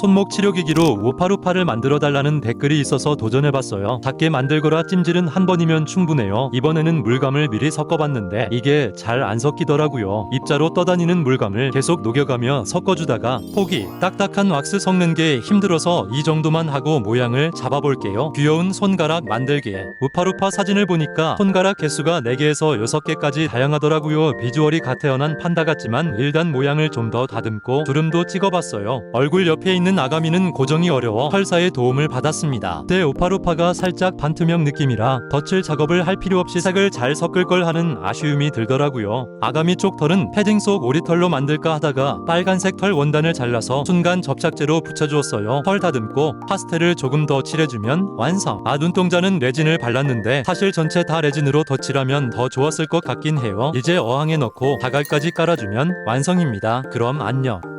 손목 치료기기로 우파루파를 만들어 달라는 댓글이 있어서 도전해봤어요. 작게 만들거라 찜질은 한 번이면 충분해요. 이번에는 물감을 미리 섞어봤는데 이게 잘 안 섞이더라고요. 입자로 떠다니는 물감을 계속 녹여가며 섞어주다가 포기. 딱딱한 왁스 섞는 게 힘들어서 이 정도만 하고 모양을 잡아볼게요. 귀여운 손가락 만들기. 우파루파 사진을 보니까 손가락 개수가 4개에서 6개까지 다양하더라고요. 비주얼이 갓 태어난 판다 같지만 일단 모양을 좀 더 다듬고 주름도 찍어봤어요. 얼굴 옆에 있는 아가미는 고정이 어려워 펄사의 도움을 받았습니다. 때 우파루파가 살짝 반투명 느낌이라 덧칠 작업을 할 필요 없이 색을 잘 섞을 걸 하는 아쉬움이 들더라고요. 아가미 쪽 털은 패딩 속 오리털로 만들까 하다가 빨간색 털 원단을 잘라서 순간 접착제로 붙여주었어요. 털 다듬고 파스텔을 조금 더 칠해주면 완성. 아 눈동자는 레진을 발랐는데 사실 전체 다 레진으로 덧칠하면 더 좋았을 것 같긴 해요. 이제 어항에 넣고 다갈까지 깔아주면 완성입니다. 그럼 안녕.